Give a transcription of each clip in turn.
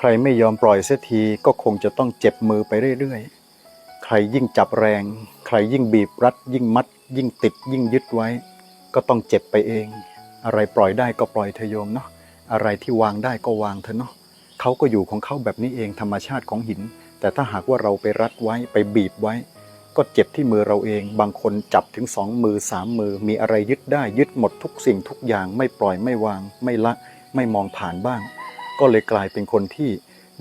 ใครไม่ยอมปล่อยเสียทีก็คงจะต้องเจ็บมือไปเรื่อยๆ ใครยิ่งจับแรง ใครยิ่งบีบรัด ยิ่งมัด ยิ่งติด ยิ่งยึดไว้ ก็ต้องเจ็บไปเอง อะไรปล่อยได้ก็ปล่อยเธอะโยมเนาะอะไรที่วางได้ก็วางเถอะเนาะเขาก็อยู่ของเขาแบบนี้เองธรรมชาติของหิน แต่ถ้าหากว่าเราไปรัดไว้ไปบีบไว้ ก็เจ็บที่มือเราเอง บางคนจับถึงสองมือสามมือ มีอะไรยึดได้ยึดหมดทุกสิ่งทุกอย่างไม่ปล่อยไม่วาง ไม่ละ ไม่มองผ่านบ้าง ก็เลยกลายเป็นคนที่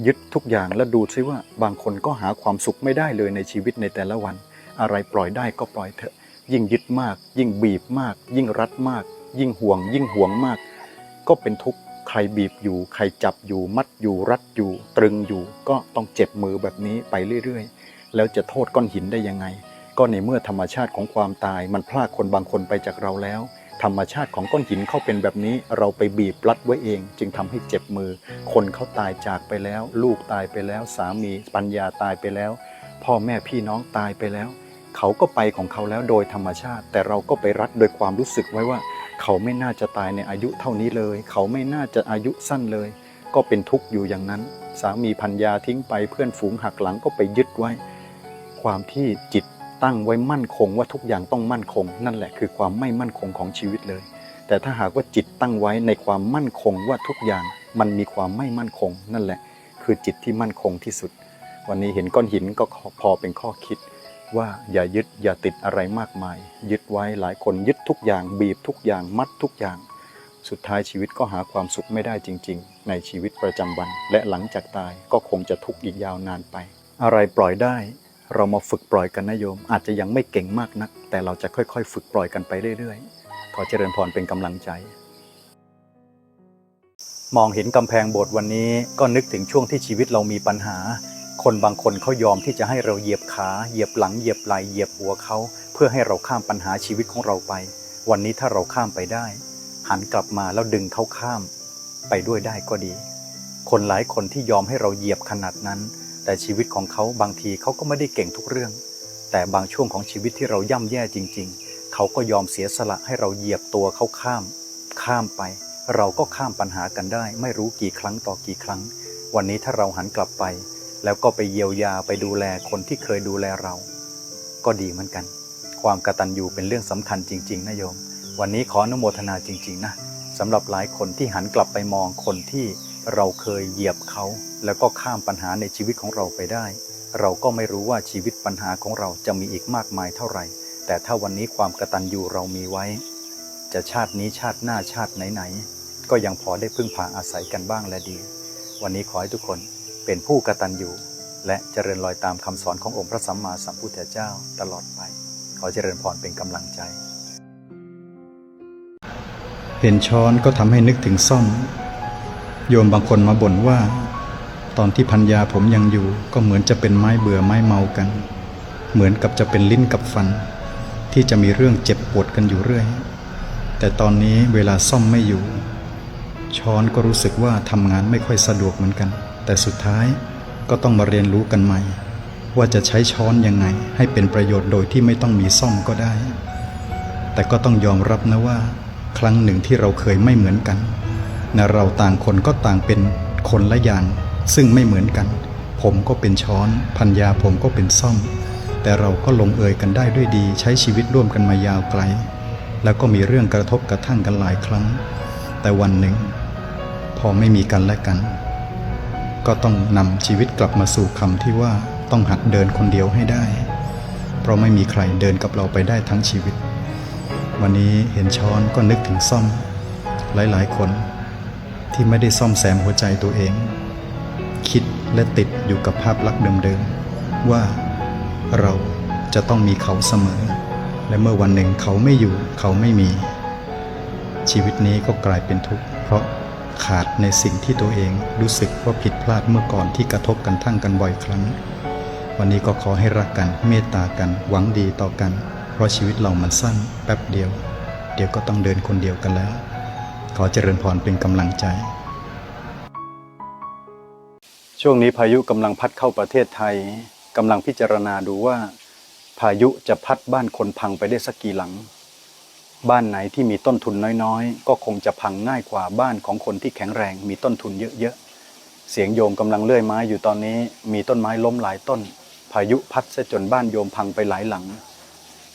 ยึดทุกอย่างและดูซิว่าบางคนก็หาความสุขไม่ได้เลยในชีวิตในแต่ละวัน อะไรปล่อยได้ก็ปล่อยเถอะ ยิ่งยึดมาก ยิ่งบีบมาก ยิ่งรัดมาก ยิ่งห่วง ยิ่งห่วงมาก ก็เป็นทุกข์ใครบีบอยู่ ใครจับอยู่มัดอยู่รัดอยู่ ตรึงอยู่ ก็ต้องเจ็บมือแบบนี้ไปเรื่อยๆ แล้วจะโทษก้อนหินได้ยังไง ก็ในเมื่อธรรมชาติของความตายมันพลากคนบางคนไปจากเราแล้ว ธรรมชาติของก้อนหินเขาเป็นแบบนี้ เราไปบีบรัดไว้เอง จึงทำให้เจ็บมือ คนเขาตายจากไปแล้ว ลูกตายไปแล้ว สามีปัญญาตายไปแล้ว พ่อแม่พี่น้องตายไปแล้ว เขาก็ไปของเขาแล้วโดยธรรมชาติ แต่เราก็ไปรัดโดยความรู้สึกไว้ว่า เขาไม่น่าจะตายในอายุเท่านี้เลย เขาไม่น่าจะอายุสั้นเลย ก็เป็นทุกข์อยู่อย่างนั้น สามีพัญญาทิ้งไปเพื่อนฝูงหักหลังก็ไปยึดไว้ ความที่จิต ตั้งไว้มั่นคงว่าทุกอย่างต้องมั่นคง นั่นแหละคือความไม่มั่นคงของชีวิตเลย แต่ถ้าหากว่าจิตตั้งไว้ในความมั่นคงว่าทุกอย่างมันมีความไม่มั่นคง นั่นแหละ คือจิตที่มั่นคงที่สุด วันนี้เห็นก้อนหินก็พอเป็นข้อคิด ว่าอย่ายึดอย่าติดอะไรมากมาย ยึดไว้หลายคนยึดทุกอย่าง บีบทุกอย่างมัดทุกอย่าง สุดท้ายชีวิตก็หาความสุขไม่ได้จริง ๆ ในชีวิตประจำวัน และหลังจากตายก็คงจะทุกข์อีกยาวนานไป อะไรปล่อยได้ เรามาฝึกปล่อยกันนะโยม อาจจะยังไม่เก่งมากนัก แต่เราจะค่อยๆ ฝึกปล่อยกันไปเรื่อยๆ ขอเจริญพรเป็นกำลังใจ มองเห็นกำแพงโบสถ์วันนี้ก็นึกถึงช่วงที่ชีวิตเรามีปัญหา คนบางคนเขายอมที่จะให้เราเหยียบขาเหยียบหลังเหยียบไหล่เหยียบหัวเขาเพื่อให้เราข้ามปัญหาชีวิตของเราไป วันนี้ถ้าเราข้ามไปได้ หันกลับมาแล้วดึงเขาข้าม ไปด้วยได้ก็ดี คนหลายคนที่ยอมให้เราเหยียบขนาดนั้น แต่ชีวิตของเขาบางทีเขาก็ไม่ได้เก่งทุกเรื่อง แต่บางช่วงของชีวิตที่เราย่ำแย่จริง ๆ เขาก็ยอมเสียสละให้เราเหยียบตัวเขาข้าม ข้ามไป เราก็ข้ามปัญหากันได้ ไม่รู้กี่ครั้งต่อกี่ครั้ง วันนี้ถ้าเราหันกลับไป แล้วก็ไปเยียวยาไปดูแลคนที่เคยดูแลเรา ก็ดีเหมือนกัน ความกระตัญญูเป็นเรื่องสำคัญจริง ๆนะโยม วันนี้ขออนุโมทนาจริง ๆ นะสำหรับหลายคนที่หันกลับไปมองคนที่ เราเคยเหยียบเขาแล้วก็ข้ามปัญหาในชีวิตของเราไปได้ เราก็ไม่รู้ว่าชีวิตปัญหาของเราจะมีอีกมากมายเท่าไหร่ แต่ถ้าวันนี้ความกระตัญญูเรามีไว้ จะชาตินี้ชาติหน้าชาติไหนๆก็ยังพอได้พึ่งพาอาศัยกันบ้างและดี วันนี้ขอให้ทุกคนเป็นผู้กระตัญญูและเจริญรอยตามคำสอนขององค์พระสัมมาสัมพุทธเจ้าตลอดไป ขอเจริญพรเป็นกำลังใจ เห็นช้อนก็ทำให้นึกถึงซ่อม โยมบางคนมาบ่นว่า ตอนที่พัญญาผมยังอยู่ ก็เหมือนจะเป็นไม้เบื่อไม้เมากัน เหมือนกับจะเป็นลิ้นกับฟัน ที่จะมีเรื่องเจ็บปวดกันอยู่เรื่อย แต่ตอนนี้เวลาซ่อมไม่อยู่ ช้อนก็รู้สึกว่าทำงานไม่ค่อยสะดวกเหมือนกัน แต่สุดท้ายก็ต้องมาเรียนรู้กันใหม่ ว่าจะใช้ช้อนยังไง ให้เป็นประโยชน์โดยที่ไม่ต้องมีซ่อมก็ได้ แต่ก็ต้องยอมรับนะว่า ครั้งหนึ่งที่เราเคยไม่เหมือนกัน นะเราต่างคนก็ต่างเป็นคนละอย่าง ซึ่งไม่เหมือนกัน ผมก็เป็นช้อนพันยาผมก็เป็นซ่อม แต่เราก็ลงเอยกันได้ด้วยดี ใช้ชีวิตร่วมกันมายาวไกล แล้วก็มีเรื่องกระทบกระทั่งกันหลายครั้ง แต่วันหนึ่ง พอไม่มีกันและกัน ก็ต้องนำชีวิตกลับมาสู่คำที่ว่าต้องหัดเดินคนเดียวให้ได้ เพราะไม่มีใครเดินกับเราไปได้ทั้งชีวิต วันนี้เห็นช้อนก็นึกถึงซ่อม หลายๆ คน ที่ไม่ได้ซ่อมแซมหัวใจตัวเอง คิดและติดอยู่กับภาพลักษณ์เดิมๆว่าเราจะต้องมีเขาเสมอ และเมื่อวันหนึ่งเขาไม่อยู่เขาไม่มี ชีวิตนี้ก็กลายเป็นทุกข์เพราะขาดในสิ่งที่ตัวเองรู้สึกว่าผิดพลาดเมื่อก่อนที่กระทบกันทั้งกันบ่อยครั้ง วันนี้ก็ขอให้รักกันเมตตากันหวังดีต่อกัน เพราะชีวิตเรามันสั้นแป๊บเดียว เดี๋ยวก็ต้องเดินคนเดียวกันแล้ว ขอเจริญพรเป็นกำลังใจ ช่วงนี้พายุกำลังพัดเข้าประเทศไทยกำลังพิจารณาดูว่า พายุจะพัดบ้านคนพังไปได้สักกี่หลัง บ้านไหนที่มีต้นทุนน้อยๆ ก็คงจะพังง่ายกว่าบ้านของคนที่แข็งแรงมีต้นทุนเยอะๆ เสียงโยมกำลังเลื่อยไม้อยู่ตอนนี้มีต้นไม้ล้มหลายต้น พายุพัดซะจนบ้านโยมพังไปหลายหลัง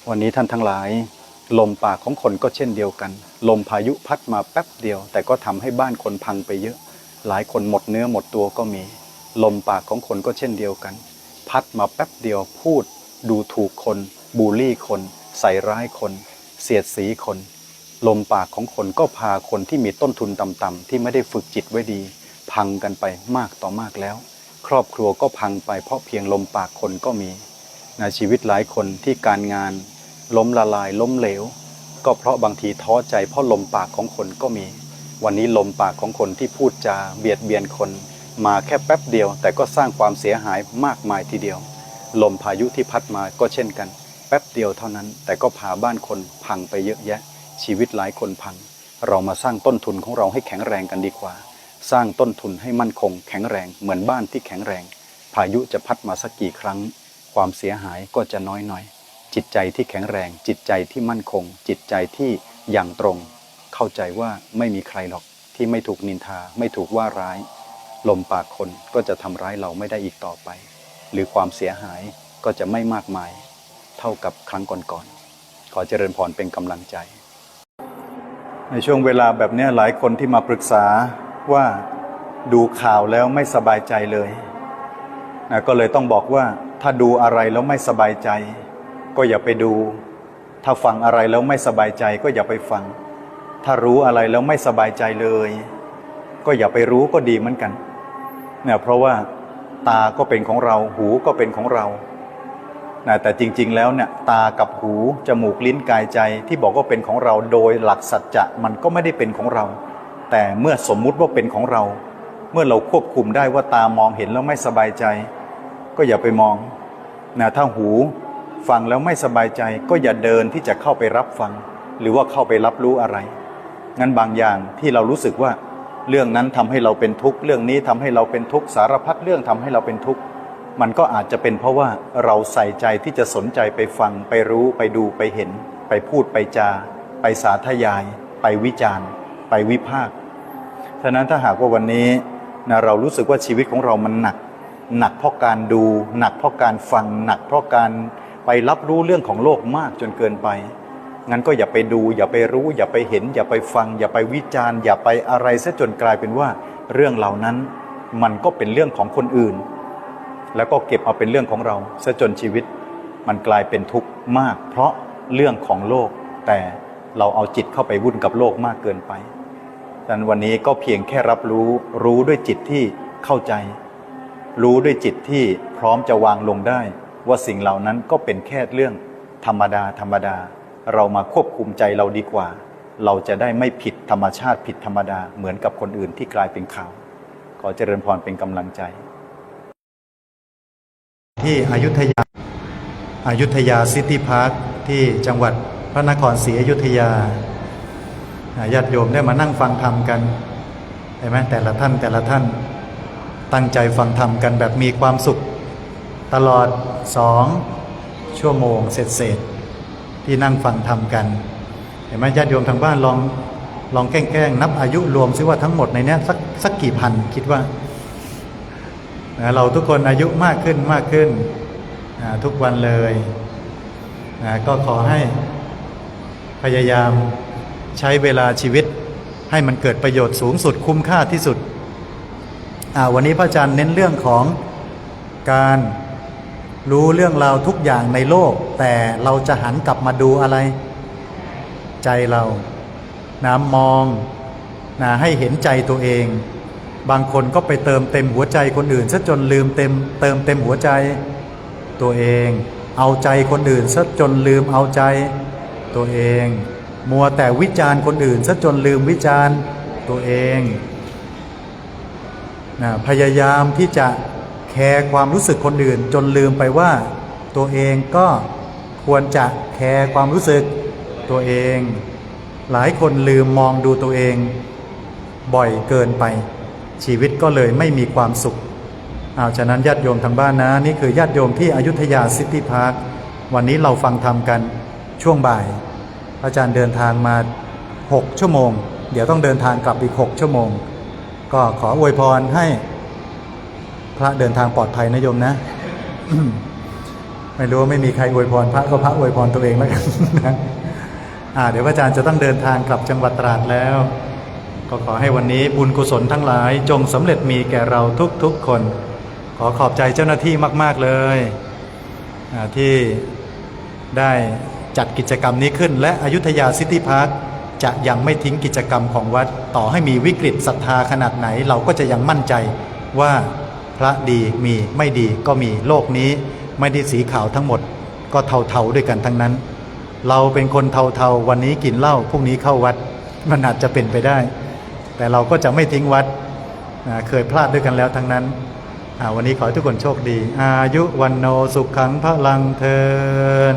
วันนี้ท่านทั้งหลาย ลมปากของคนก็เช่นเดียวกัน ลมพายุพัดมาแป๊บเดียว แต่ก็ทำให้บ้านคนพังไปเยอะ หลายคนหมดเนื้อหมดตัวก็มี ลมปากของคนก็เช่นเดียวกัน พัดมาแป๊บเดียวพูด ดูถูกคน บูลลี่คน ใส่ร้ายคน เสียดสีคน ลมปากของคนก็พาคนที่มีต้นทุนต่ำๆที่ไม่ได้ฝึกจิตไว้ดี พังกันไปมากต่อมากแล้ว ครอบครัวก็พังไปเพราะเพียงลมปากคนก็มีในชีวิตหลายคนที่การงาน ล้มละลายล้มเหลว ก็เพราะบางทีท้อใจเพราะลมปากของคนก็มี วันนี้ลมปากของคนที่พูดจาเบียดเบียนคน มาแค่แป๊บเดียว แต่ก็สร้างความเสียหายมากมายทีเดียว ลมพายุที่พัดมาก็เช่นกัน แป๊บเดียวเท่านั้น แต่ก็พาบ้านคนพังไปเยอะแยะ ชีวิตหลายคนพัง เรามาสร้างต้นทุนของเราให้แข็งแรงกันดีกว่า สร้างต้นทุนให้มั่นคง แข็งแรงเหมือนบ้านที่แข็งแรง พายุจะพัดมาสักกี่ครั้ง ความเสียหายก็จะน้อยหน่อย จิตใจที่แข็งแรง จิตใจที่มั่นคง จิตใจที่อย่างตรง เข้าใจว่าไม่มีใครหรอกที่ไม่ถูกนินทา ไม่ถูกว่าร้าย ลมปากคนก็จะทำร้ายเราไม่ได้อีกต่อไป หรือความเสียหายก็จะไม่มากมาย เท่ากับครั้งก่อนๆขอเจริญพรเป็นกำลังใจ ในช่วงเวลาแบบนี้หลายคนที่มาปรึกษาว่าดูข่าวแล้วไม่สบายใจเลยนะก็เลยต้องบอกว่าถ้าดูอะไรแล้วไม่สบายใจ ก็อย่าไปดู ถ้าฟังอะไรแล้วไม่สบายใจก็อย่าไปฟัง ถ้ารู้อะไรแล้วไม่สบายใจเลย ก็อย่าไปรู้ก็ดีเหมือนกันเนี่ยเพราะว่าตาก็เป็นของเราหูก็เป็นของเรานะแต่จริงๆแล้วเนี่ยตากับหู จมูกลิ้นกายใจที่บอกว่าเป็นของเราโดยหลักสัจจะมันก็ไม่ได้เป็นของเรา แต่เมื่อสมมุติว่าเป็นของเรา เมื่อเราควบคุมได้ว่าตามองเห็นแล้วไม่สบายใจ ก็อย่าไปมองนะถ้าหู ฟังแล้วไม่สบายใจก็อย่าเดินที่จะเข้าไปรับฟัง หรือว่าเข้าไปรับรู้อะไร งั้นบางอย่างที่เรารู้สึกว่า เรื่องนั้นทำให้เราเป็นทุกข์เรื่องนี้ทำให้เราเป็นทุกข์สารพัดเรื่องทำให้เราเป็นทุกข์มันก็อาจจะเป็นเพราะว่าเราใส่ใจที่จะสนใจไปฟังไปรู้ไปดูไปเห็น ไปพูดไปจา ไปสาธยาย ไปวิจารณ์ ไปวิพากษ์ฉะนั้นถ้าหากว่าวันนี้นะเรารู้สึกว่าชีวิตของเรามันหนัก หนักเพราะการดู หนักเพราะการฟัง หนักเพราะการ ไปรับรู้เรื่องของโลกมากจนเกินไป งั้นก็อย่าไปดู อย่าไปรู้ อย่าไปเห็น อย่าไปฟัง อย่าไปวิจารณ์ อย่าไปอะไรซะจนกลายเป็นว่า เรื่องเหล่านั้นมันก็เป็นเรื่องของคนอื่น แล้วก็เก็บเอาเป็นเรื่องของเราซะจนชีวิต มันกลายเป็นทุกข์มาก เพราะเรื่องของโลก แต่เราเอาจิตเข้าไปวุ่นกับโลกมากเกินไปดังนั้นวันนี้ก็เพียงแค่รับรู้ รู้ด้วยจิตที่เข้าใจ รู้ด้วยจิตที่พร้อมจะวางลงได้ ว่าสิ่งเหล่านั้นก็เป็นแค่เรื่องธรรมดาธรรมดา เรามาควบคุมใจเราดีกว่า เราจะได้ไม่ผิดธรรมชาติผิดธรรมดาเหมือนกับคนอื่นที่กลายเป็นข่าวขอเจริญพรเป็นกำลังใจ ที่อยุธยาอายุทยาซิตี้พาร์คที่จังหวัดพระนครศรีอยุธยาอ่าญาติโยมได้มานั่งฟังธรรมกันเห็นไหมแต่ละท่านแต่ละท่านตั้งใจฟังธรรมกันแบบมีความสุข ตลอดสองชั่วโมงเสร็จๆที่นั่งฟังธรรมกัน เห็นไหมญาติโยมทางบ้านลองลองแกล้งๆนับอายุรวมซิว่าทั้งหมดในเนี้ยสักสักกี่พันคิดว่า เราทุกคนอายุมากขึ้นมากขึ้นทุกวันเลยก็ขอให้พยายามใช้เวลาชีวิตให้มันเกิดประโยชน์สูงสุดคุ้มค่าที่สุดวันนี้พระอาจารย์เน้นเรื่องของการ รู้เรื่องราวทุกอย่างในโลก แต่เราจะหันกลับมาดูอะไร ใจเรานะมองนะให้เห็นใจตัวเอง บางคนก็ไปเติมเต็มหัวใจคนอื่นซะจนลืมเต็ม เติมเต็มหัวใจตัวเอง เอาใจคนอื่นซะจนลืมเอาใจตัวเอง มัวแต่วิจารณ์คนอื่นซะจนลืมวิจารณ์ตัวเองนะพยายามที่จะ แคร์ความรู้สึกคนอื่น จนลืมไปว่า ตัวเองก็ควรจะแคร์ความรู้สึกตัวเอง หลายคนลืมมองดูตัวเอง บ่อยเกินไป ชีวิตก็เลยไม่มีความสุขเอาฉะนั้นญาติโยมทางบ้านนะ นี่คือญาติโยมที่อยุธยาซิตี้พาร์ควันนี้เราฟังธรรมกันช่วงบ่าย อาจารย์เดินทางมา 6 ชั่วโมง เดี๋ยวต้องเดินทางกลับอีก 6 ชั่วโมง ก็ขออวยพรให้ พระเดินทางปลอดภัยนะโยมนะ ไม่รู้ว่าไม่มีใครอวยพร พระก็พระอวยพรตัวเองแล้วกันนะอ่าเดี๋ยวพระอาจารย์จะต้องเดินทางกลับจังหวัดตราดแล้ว ก็ขอให้วันนี้บุญกุศลทั้งหลาย จงสำเร็จมีแก่เราทุกๆคน ขอขอบใจเจ้าหน้าที่มาก ๆเลยที่ได้จัดกิจกรรมนี้ขึ้น และอยุธยาซิตี้พาร์คจะยังไม่ทิ้งกิจกรรมของวัด ต่อให้มีวิกฤตศรัทธาขนาดไหน เราก็จะยังมั่นใจว่า ระดีมีไม่ดีก็มีโลกนี้ไม่ได้สีขาวทั้งหมด ก็เทาๆด้วยกันทั้งนั้น เราเป็นคนเทาๆวันนี้กินเหล้าพรุ่งนี้เข้าวัดมันอาจจะเป็นไปได้ แต่เราก็จะไม่ทิ้งวัดเคยพลาดด้วยกันแล้วทั้งนั้นวันนี้ขอให้ทุกคนโชคดี อายุวันโนสุขขังพระลังเทิน